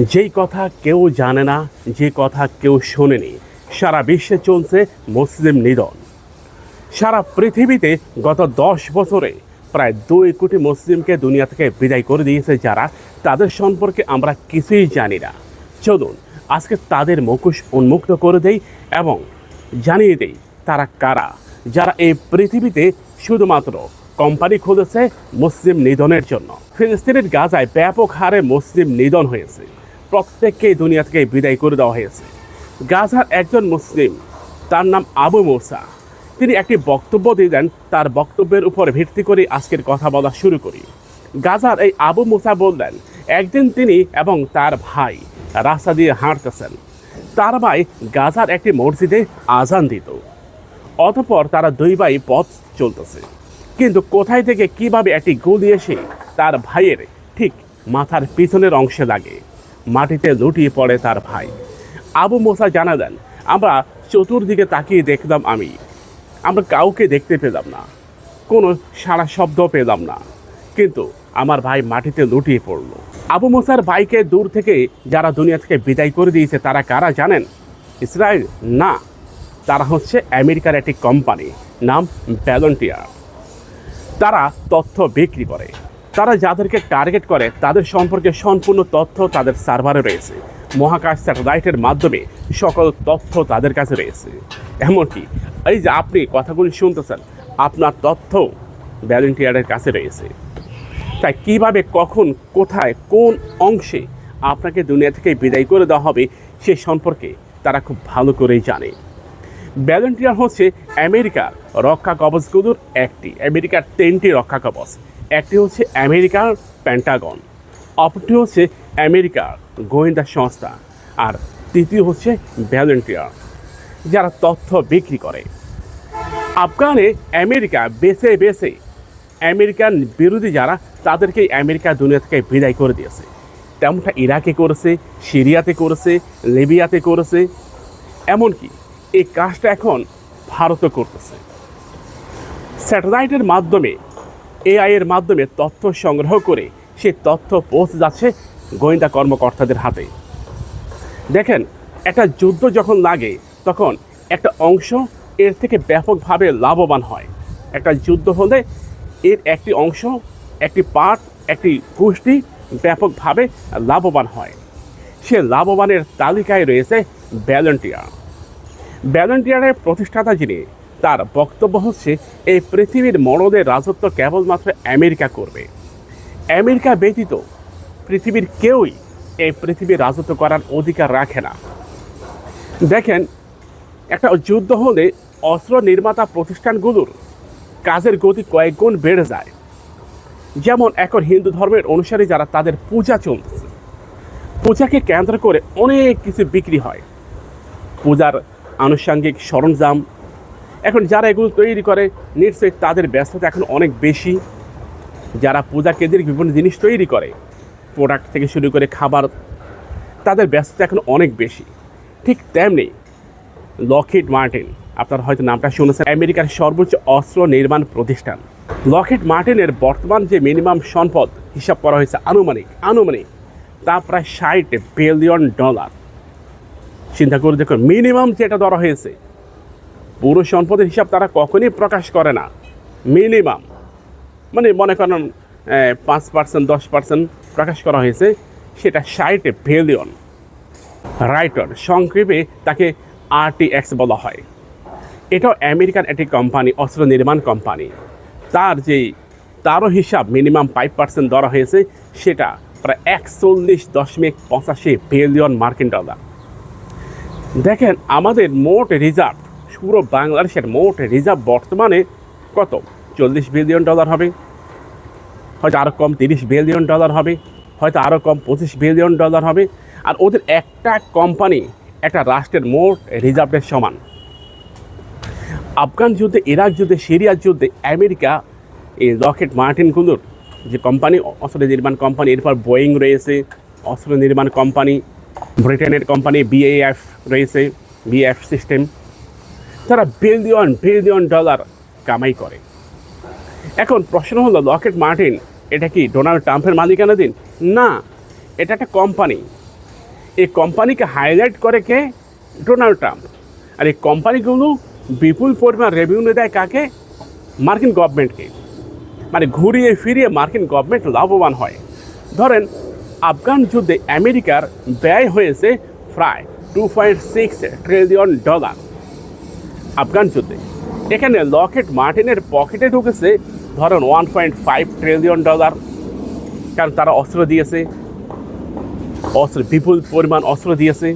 যেই কথা কেউ জানে না, যে কথা কেউ শোনেনি। সারা বিশ্বে চলছে মুসলিম নিধন। সারা পৃথিবীতে গত দশ বছরে প্রায় দুই কোটি মুসলিমকে দুনিয়া থেকে বিদায় করে দিয়েছে যারা, তাদের সম্পর্কে আমরা কিছুই জানি না। চলুন, আজকে তাদের মুখোশ উন্মুক্ত করে দেই এবং জানিয়ে দেই তারা কারা, যারা এই পৃথিবীতে শুধুমাত্র কোম্পানি খুলেছে মুসলিম নিধনের জন্য। ফিলিস্তিনের গাজায় ব্যাপক হারে মুসলিম নিধন হয়েছে। প্রত্যেককেই দুনিয়া থেকে বিদায় করে দেওয়া হয়েছে। গাজার একজন মুসলিম, তার নাম আবু মোসা। তিনি একটি বক্তব্য দিয়ে দেন, তার বক্তব্যের উপর ভিত্তি করে আজকের কথা বলা শুরু করি। গাজার এই আবু মুসা বললেন, একদিন তিনি এবং তার ভাই রাস্তা দিয়ে হাঁটতেছেন। তার ভাই গাজার একটি মসজিদে আজান দিত। অতপর তারা দুই ভাই পথ চলতেছে। কিন্তু কোথায় থেকে কীভাবে একটি গুলি এসে তার ভাইয়ের ঠিক মাথার পিছনের অংশে লাগে? মাটিতে লুটিয়ে পড়ে তার ভাই। আবু মোসা জানা দেন, আমরা চতুর্দিকে তাকিয়ে দেখলাম আমি। আমরা কাউকে দেখতে পেলাম না, কোনো সারা শব্দ পেলাম না। কিন্তু আমার ভাই মাটিতে লুটিয়ে পড়ল। আবু মোসার ভাইকে দূর থেকে যারা দুনিয়া থেকে বিদায় করে দিয়েছে, তারা কারা জানেন? ইসরায়েল? না। তারা হচ্ছে আমেরিকার একটি কোম্পানি, নাম ভ্যালন্টিয়ার। তারা তথ্য বিক্রি করে। তারা যাদেরকে টার্গেট করে, তাদের সম্পর্কে সম্পূর্ণ তথ্য তাদের সার্ভারে রয়েছে। মহাকাশ স্যাটেলাইটের মাধ্যমে সকল তথ্য তাদের কাছে রয়েছে। এমনকি এই যে আপনি কথাগুলি শুনতেছেন, আপনার তথ্য ভ্যালেন্টিয়ারের কাছে রয়েছে। তাই কীভাবে, কখন, কোথায়, কোন অংশে আপনাকে দুনিয়া থেকে বিদায় করে দেওয়া হবে, সে সম্পর্কে তারা খুব ভালো করেই জানে। ভ্যালেন্টিয়ার হচ্ছে আমেরিকার রক্ষা কবচগুলোর একটি, আমেরিকার তিনটি রক্ষা কবচ। একটি হচ্ছে আমেরিকার প্যান্টাগন, অপরটি হচ্ছে আমেরিকার গোয়েন্দা সংস্থা, আর তৃতীয় হচ্ছে ভ্যালেন্টিয়ার, যারা তথ্য বিক্রি করে। আফগানে আমেরিকা বেছে বেছে আমেরিকান বিরোধী যারা, তাদেরকে আমেরিকা দুনিয়া থেকে বিদায় করে দিয়েছে। তেমনটা ইরাকে করেছে, সিরিয়াতে করেছে, লিবিয়াতে করেছে। এমনকি এই কাজটা এখন ভারতও করতেছে। স্যাটেলাইটের মাধ্যমে এআই এর মাধ্যমে তথ্য সংগ্রহ করে সেই তথ্য পৌঁছে যাচ্ছে গোয়েন্দা কর্মকর্তাদের হাতে। দেখেন, একটা যুদ্ধ যখন লাগে, তখন একটা অংশ এর থেকে ব্যাপকভাবে লাভবান হয়। একটা যুদ্ধ হলে এর একটি অংশ, একটি পার্ট, একটি গোষ্ঠী ব্যাপকভাবে লাভবান হয়। সে লাভবানের তালিকায় রয়েছে ভ্যালেন্টিয়ার ভ্যালেন্টিয়ারের প্রতিষ্ঠাতা যিনি তার বক্তব্য হচ্ছে, এই পৃথিবীর মরদের রাজত্ব কেবলমাত্র আমেরিকা করবে। আমেরিকা ব্যতীত পৃথিবীর কেউই এই পৃথিবীর রাজত্ব করার অধিকার রাখে না। দেখেন, একটা যুদ্ধ হলে অস্ত্র নির্মাতা প্রতিষ্ঠানগুলোর কাজের গতি কয়েক গুণ বেড়ে যায়। যেমন এখন হিন্দু ধর্মের অনুসারী যারা তাদের পূজা চলতেছে পূজাকে কেন্দ্র করে অনেক কিছু বিক্রি হয়। পূজার আনুষঙ্গিক সরঞ্জাম এখন যারা এগুলো তৈরি করে, নিশ্চয়ই তাদের ব্যস্ততা এখন অনেক বেশি। যারা পূজা কেন্দ্রিক বিভিন্ন জিনিস তৈরি করে প্রোডাক্ট থেকে শুরু করে খাবার, তাদের ব্যস্ততা এখন অনেক বেশি। ঠিক তেমনি লকেট মার্টিন আপনার হয়তো নামটা শুনেছেন, আমেরিকার সর্বোচ্চ অস্ত্র নির্মাণ প্রতিষ্ঠান। লকেট মার্টিনের বর্তমান যে মিনিমাম সম্পদ হিসাব করা হয়েছে আনুমানিক আনুমানিক তা প্রায় ষাট বিলিয়ন ডলার চিন্তা করে দেখুন মিনিমাম যেটা ধরা হয়েছে পুরো সম্পদের হিসাব তারা কখনই প্রকাশ করে না। মিনিমাম মানে মনে করেন পাঁচ পার্সেন্ট দশ পার্সেন্ট প্রকাশ করা হয়েছে, সেটা ষাট বিলিয়ন রাইটার সংক্ষেপে তাকে আরটিএক্স বলা হয়। এটাও আমেরিকান একটি কোম্পানি, অস্ত্র নির্মাণ কোম্পানি। তার যেই, তারও হিসাব মিনিমাম ফাইভ পার্সেন্ট ধরা হয়েছে, সেটা প্রায় একচল্লিশ দশমিক পঁচাশি বিলিয়ন মার্কিন ডলার দেখেন, আমাদের মোট রিজার্ভ পুরো বাংলাদেশের মোট রিজার্ভ বর্তমানে কত? চল্লিশ বিলিয়ন ডলার হবে। হয়তো আরও কম তিরিশ বিলিয়ন ডলার হবে। হয়তো আরও কম পঁচিশ বিলিয়ন ডলার হবে। আর ওদের একটা কোম্পানি একটা রাষ্ট্রের মোট রিজার্ভের সমান। আফগান যুদ্ধে, ইরাক যুদ্ধে সিরিয়ার যুদ্ধে, আমেরিকা, এই রকেট মার্টিনগুলোর যে কোম্পানি অস্ত্র নির্মাণ কোম্পানি এরপর বোয়িং রয়েছে, অস্ত্র নির্মাণ কোম্পানি ব্রিটেনের কোম্পানি বিএএফ রয়েছে বিএফ সিস্টেম তারা বিলিয়ন বিলিয়ন ডলার কামাই করে। এখন প্রশ্ন হলো লকেট মার্টিন এটা কি ডোনাল্ড ট্রাম্পের মালিকানাধীন না, এটা একটা কোম্পানি এই কোম্পানিকে হাইলাইট করে কে? ডোনাল্ড ট্রাম্প আর এই কোম্পানিগুলো বিপুল পরিমাণ রেভিনিউ দেয় কাকে? মার্কিন গভর্নমেন্টকে মানে ঘুরিয়ে ফিরিয়ে মার্কিন গভর্নমেন্ট লাভবান হয়। ধরেন, আফগান যুদ্ধে আমেরিকার ব্যয় হয়েছে প্রায় two point six trillion dollar Afghan যুদ্ধে। এখানে লকেট মার্টিনের পকেটে ঢুকেছে ধরেন one point five trillion dollar কারণ তারা অস্ত্র দিয়েছে। অস্ত্র, বিপুল পরিমাণ অস্ত্র দিয়েছে।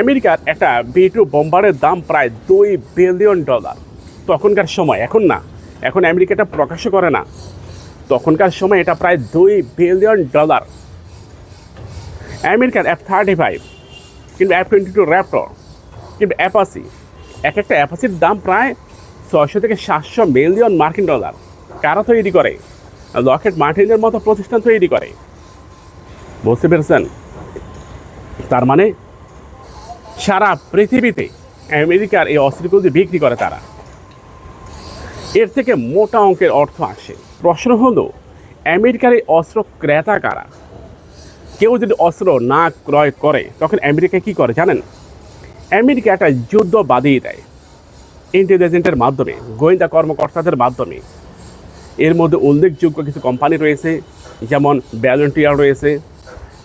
আমেরিকার একটা বি টু বোম্বারের দাম প্রায় দুই বিলিয়ন ডলার তখনকার সময়, এখন না। এখন আমেরিকা এটা প্রকাশ করে না। তখনকার সময় এটা প্রায় দুই বিলিয়ন ডলার আমেরিকার এফ থার্টি ফাইভ কিন্তু এফ টোয়েন্টি টু র্যাপটর কিন্তু অ্যাপাসি এক একটা অ্যাপাসির দাম প্রায় ছয়শো থেকে সাতশো মিলিয়ন মার্কিন ডলার। কারা তৈরি করে? লকেট মার্টিনের মতো প্রতিষ্ঠান তৈরি করে। বুঝতে পেরেছেন? তার মানে সারা পৃথিবীতে আমেরিকার এই অস্ত্রগুলো বিক্রি করে তারা। এর থেকে মোটা অঙ্কের অর্থ আসে। প্রশ্ন হলো, আমেরিকার এই অস্ত্র ক্রেতা কারা? কেউ যদি অস্ত্র না ক্রয় করে, তখন আমেরিকা কি করে জানেন? আমেরিকা একটা যুদ্ধ বাদিয়ে দেয়। ইন্টেলিজেন্টের মাধ্যমে, গোয়েন্দা কর্মকর্তাদের মাধ্যমে। এর মধ্যে উল্লেখযোগ্য কিছু কোম্পানি রয়েছে, যেমন ব্যালেন্টিয়ার রয়েছে।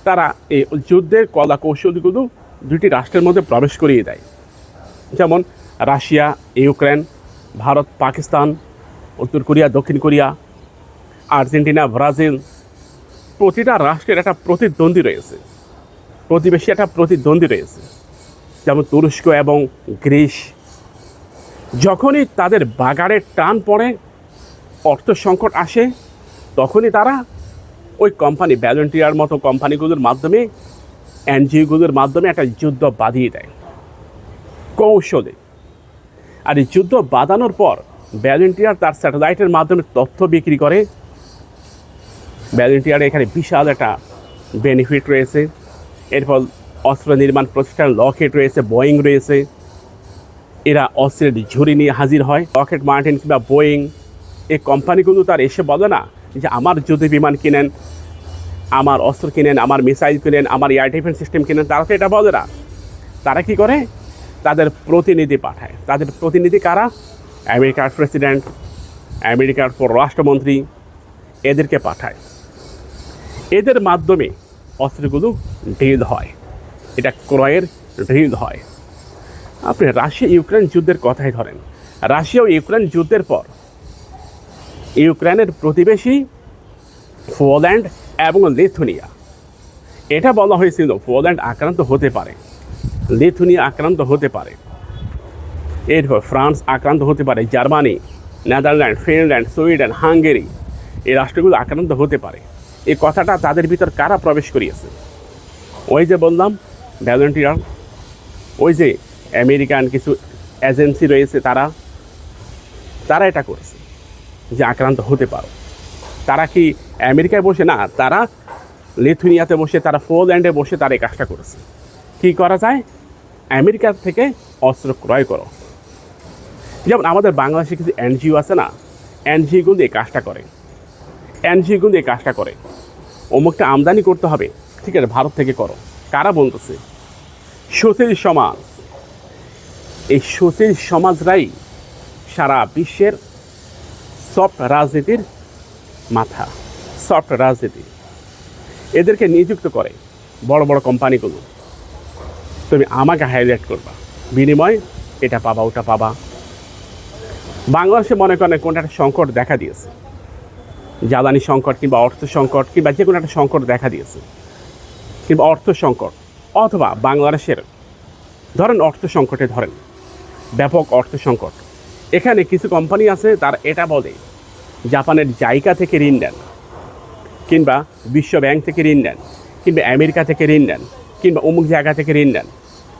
তারা এই যুদ্ধের কলা কৌশলগুলো দুটি রাষ্ট্রের মধ্যে প্রবেশ করিয়ে দেয়। যেমন রাশিয়া, ইউক্রেন, ভারত, পাকিস্তান, উত্তর কোরিয়া, দক্ষিণ কোরিয়া, আর্জেন্টিনা, ব্রাজিল। প্রতিটা রাষ্ট্রের একটা প্রতিদ্বন্দ্বী রয়েছে। প্রতিবেশী একটা প্রতিদ্বন্দ্বী রয়েছে। যেমন তুরস্ক এবং গ্রিস। যখনই তাদের বাগারে টান পড়ে, অর্থ সংকট আসে, তখনই তারা ওই কোম্পানি ভ্যালেন্টিয়ার মতো কোম্পানিগুলোর মাধ্যমে, এনজিওগুলোর মাধ্যমে একটা যুদ্ধ বাঁধিয়ে দেয়। কৌশলে। আর এই যুদ্ধ বাঁধানোর পর ভ্যালেন্টিয়ার তার স্যাটেলাইটের মাধ্যমে তথ্য বিক্রি করে। ভ্যালেন্টিয়ারে এখানে বিশাল একটা বেনিফিট রয়েছে। এরপর অস্ত্র নির্মাণ প্রতিষ্ঠান লকেট রয়েছে, বোয়িং রয়েছে। এরা অস্ত্রের ঝুড়ি নিয়ে হাজির হয়। লকেট মার্টিন কিংবা বোয়িং, এই কোম্পানিগুলো তার এসে বলে না যে আমার যুদ্ধ বিমান কিনেন, আমার অস্ত্র কিনেন, আমার মিসাইল কিনেন, আমার এয়ার ডিফেন্স সিস্টেম কিনেন। তারা তো এটা বলে না। তারা কি করে? তাদের প্রতিনিধি পাঠায়। তাদের প্রতিনিধি কারা? আমেরিকার প্রেসিডেন্ট আমেরিকার পররাষ্ট্রমন্ত্রী, এদেরকে পাঠায়। এদের মাধ্যমে অস্ত্রগুলো ডিল হয়। এটা ক্রয়ের ডিল হয়। আপনি রাশিয়া ইউক্রেন যুদ্ধের কথাই ধরেন। রাশিয়া ও ইউক্রেন যুদ্ধের পর ইউক্রেনের প্রতিবেশী পোল্যান্ড এবং লিথুনিয়া। এটা বলা হয়েছিল পোল্যান্ড আক্রান্ত হতে পারে, লিথুনিয়া আক্রান্ত হতে পারে। এরপর ফ্রান্স আক্রান্ত হতে পারে, Germany, Netherland, Finland, Sweden, Hungary এই রাষ্ট্রগুলো আক্রান্ত হতে পারে। এই কথাটা তাদের ভিতর কারা প্রবেশ করিয়েছে? ওই যে বললাম ভ্যালেন্টিয়ার। ওই যে আমেরিকান কিছু এজেন্সি রয়েছে তারা তারা এটা করেছে যে আক্রান্ত হতে পারো। তারা কি আমেরিকায় বসে? না, তারা লিথুনিয়াতে বসে, তারা পোল্যান্ডে বসে তারা এই কাজটা করেছে। কী করা যায়? আমেরিকা থেকে অস্ত্র ক্রয় করো। যেমন আমাদের বাংলাদেশে কিছু এনজিও আছে না এনজিওগুলো এই কাজটা করে। এনজিওগুলো এই কাজটা করে। অমুকটা আমদানি করতে হবে, ঠিক আছে, ভারত থেকে করো কারা। বলতেছে? সুশীল সমাজ। এই সুশীল সমাজরাই সারা বিশ্বের সফট রাজনীতির মাথা, সফট রাজনীতি। এদেরকে নিযুক্ত করে বড় বড় কোম্পানিগুলো। তুমি আমাকে হাইলাইট করবা। বিনিময়, এটা পাবা, ওটা পাবা। বাংলাদেশে মনে করেন কোনটা একটা সংকট দেখা দিয়েছে। জ্বালানি সংকট কিংবা অর্থ সংকট কিংবা যে কোনো একটা সংকট দেখা দিয়েছে। কিংবা অর্থ সংকট অথবা বাংলাদেশের, ধরেন অর্থ সংকটে ধরেন, ব্যাপক অর্থ সংকট। এখানে কিছু কোম্পানি আছে, তার এটা বলে, জাপানের জায়গা থেকে ঋণ নেন, কিংবা বিশ্ব ব্যাংক থেকে ঋণ নেন, কিংবা আমেরিকা থেকে ঋণ নেন, কিংবা অমুক জায়গা থেকে ঋণ নেন,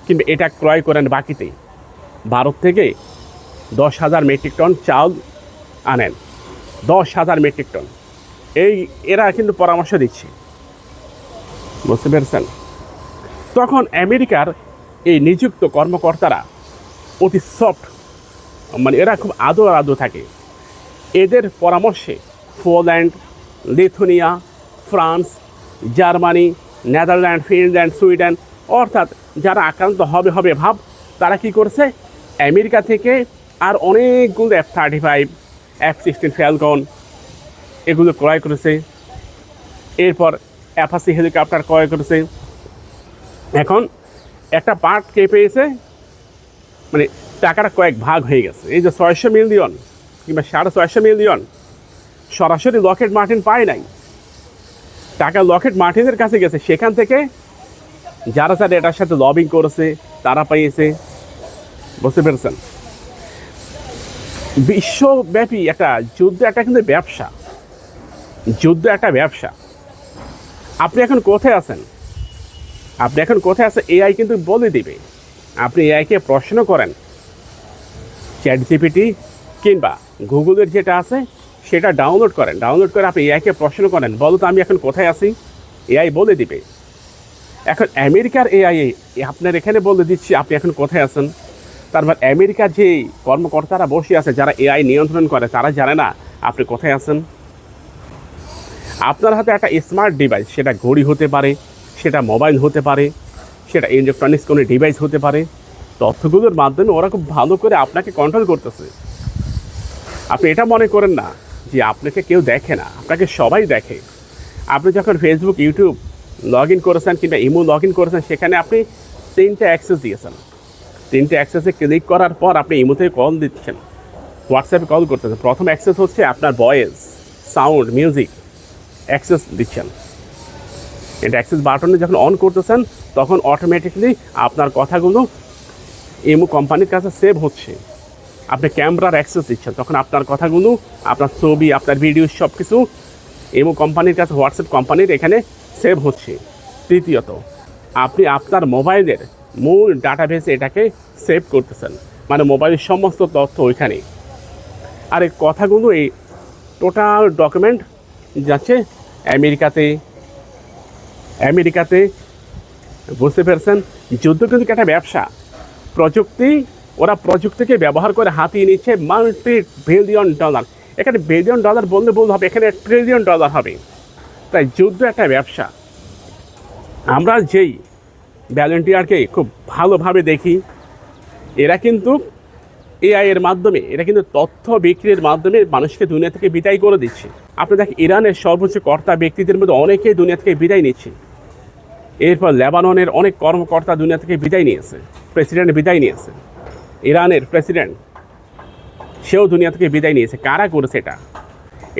কিংবা এটা ক্রয় করেন বাকিতে। ভারত থেকে দশ হাজার মেট্রিক টন চাল আনেন, দশ হাজার মেট্রিক টন। এই, এরা কিন্তু পরামর্শ দিচ্ছে। বুঝতে পেরেছেন। তখন আমেরিকার এই নিযুক্ত কর্মকর্তারা অতি সফট মানে এরা খুব আদর আদর থাকে। এদের পরামর্শে Poland, Lithuania, France, Germany, Netherland, Finland, Sweden, অর্থাৎ যারা আক্রান্ত হবে হবে ভাব, তারা কি করছে? আমেরিকা থেকে আর অনেকগুলো F thirty five F sixteen Falcon এগুলো ক্রয় করেছে। এরপর অ্যাপাসি হেলিকপ্টার ক্রয় করেছে। এখন একটা পার্ট কে পেয়েছে মানে টাকাটা কয়েক ভাগ হয়ে গেছে। এই যে ছয়শো মিলিয়ন কিংবা সাড়ে ছয়শো মিলিয়ন সরাসরি লকেট মার্টিন পায় নাই। টাকা লকেট মার্টিনের কাছে গেছে। সেখান থেকে যারা যারা এটার সাথে লবিং করেছে, তারা পেয়েছে। বুঝতে পেরেছেন? বিশ্বব্যাপী একটা যুদ্ধ, একটা কিন্তু ব্যবসা। যুদ্ধ একটা ব্যবসা। আপনি এখন কোথায় আছেন? আপনি এখন কোথায় আছেন? এআই কিন্তু বলে দিবে। আপনি এআইকে প্রশ্ন করেন। চ্যাট জিপিটি কিংবা গুগলের যেটা আছে, সেটা ডাউনলোড করেন। ডাউনলোড করে আপনি এআইকে প্রশ্ন করেন, বলো তো আমি এখন কোথায় আছি? এআই বলে দিবে। এখন আমেরিকার এআই আপনার এখানে বলে দিচ্ছি, আপনি এখন কোথায় আছেন? তারপর আমেরিকার যে কর্মকর্তারা বসে আছে, যারা এআই নিয়ন্ত্রণ করে, তারা জানে না আপনি কোথায় আছেন। আপনার হাতে একটা স্মার্ট ডিভাইস সেটা ঘড়ি হতে পারে, সেটা মোবাইল হতে পারে, সেটা ইলেকট্রনিক্স কোনো ডিভাইস হতে পারে, তথ্যগুলোর মাধ্যমে ওরা খুব ভালো করে আপনাকে কন্ট্রোল করতেছে। আপনি এটা মনে করেন না যে আপনাকে কেউ দেখে না, আপনাকে সবাই দেখে। আপনি যখন ফেসবুক ইউটিউব লগ ইন করেছেন কিংবা ইমো লগ ইন করেছেন, সেখানে আপনি তিনটে অ্যাক্সেস দিয়েছেন। তিনটে অ্যাক্সেসে ক্লিক করার পর আপনি ইমোতে কল দিচ্ছেন। হোয়াটসঅ্যাপে কল করতেছেন। প্রথম অ্যাক্সেস হচ্ছে আপনার ভয়েস সাউন্ড মিউজিক অ্যাক্সেস দিচ্ছেন। এটা অ্যাক্সেস বাটনে যখন অন করতেছেন, তখন অটোমেটিকলি আপনার কথাগুলো ইমো কোম্পানির কাছে সেভ হচ্ছে। আপনি ক্যামেরার অ্যাক্সেস দিচ্ছেন, তখন আপনার কথাগুলো, আপনার ছবি, আপনার ভিডিও সব কিছু ইমো কোম্পানির কাছে হোয়াটসঅ্যাপ কোম্পানির এখানে সেভ হচ্ছে। তৃতীয়ত, আপনি আপনার মোবাইলের মূল ডাটাবেসে এটাকে সেভ করতেছেন। মানে মোবাইলের সমস্ত তথ্য ওইখানে। আর এই কথাগুলো এই টোটাল ডকুমেন্ট যাচ্ছে। আমেরিকাতে আমেরিকাতে বুঝতে পেরেছেন? যুদ্ধ কিন্তু একটা ব্যবসা। প্রযুক্তি, ওরা প্রযুক্তিকে ব্যবহার করে হাতিয়ে নিচ্ছে মাল্টি বিলিয়ন ডলার এখানে বিলিয়ন ডলার বললে বলতে হবে, এখানে ট্রিলিয়ন ডলার হবে। তাই যুদ্ধ একটা ব্যবসা। আমরা যেই ভ্যালেন্টিয়ারকে খুব ভালোভাবে দেখি, এরা কিন্তু এআইয়ের মাধ্যমে, এরা কিন্তু তথ্য বিক্রির মাধ্যমে মানুষকে দুনিয়া থেকে বিদায় করে দিচ্ছে। আপনি দেখেন, ইরানের সর্বোচ্চ কর্তা ব্যক্তিদের মধ্যে অনেকেই দুনিয়া থেকে বিদায় নিচ্ছে। এরপর লেবাননের অনেক কর্মকর্তা দুনিয়া থেকে বিদায় নিয়েছে, প্রেসিডেন্ট বিদায় নিয়েছে। ইরানের প্রেসিডেন্ট, সেও দুনিয়া থেকে বিদায় নিয়েছে। কারা করেছে এটা?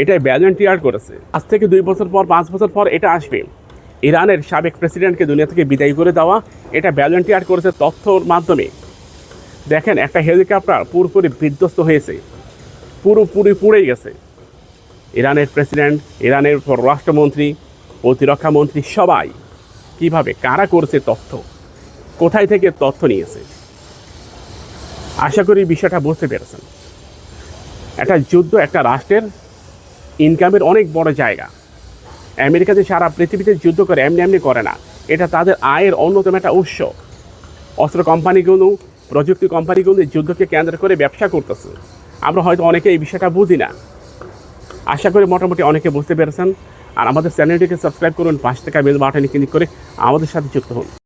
এটা ভ্যালেন্টিয়ার করেছে। আজ থেকে দুই বছর পর, পাঁচ বছর পর এটা আসবে। ইরানের সাবেক প্রেসিডেন্টকে দুনিয়া থেকে বিদায় করে দেওয়া, এটা ভ্যালেন্টিয়ার করেছে তথ্যর মাধ্যমে। দেখেন, একটা হেলিকপ্টার পুরোপুরি বিধ্বস্ত হয়েছে। পুরোপুরি পুড়ে গেছে। ইরানের প্রেসিডেন্ট, ইরানের রাষ্ট্রমন্ত্রী প্রতিরক্ষা মন্ত্রী, সবাই কীভাবে, কারা করছে তথ্য? কোথায় থেকে তথ্য নিয়েছে? আশা করি বিষয়টা বুঝতে পেরেছেন। একটা যুদ্ধ একটা রাষ্ট্রের ইনকামের অনেক বড় জায়গা। আমেরিকাতে সারা পৃথিবীতে যুদ্ধ করে এমনি এমনি করে না, এটা তাদের আয়ের অন্যতম একটা উৎস। অস্ত্র কোম্পানিগুলো, প্রযুক্তি কোম্পানিগুলো যুদ্ধকে কেন্দ্র করে ব্যবসা করতেছে। আমরা হয়তো অনেকে এই বিষয়টা বুঝি না। আশা করি মোটামুটি অনেকে বুঝতে পেরেছেন। আর আমাদের চ্যানেলটিকে সাবস্ক্রাইব করুন পাঁচ টাকা বেল বাটনে ক্লিক করে আমাদের সাথে যুক্ত হন।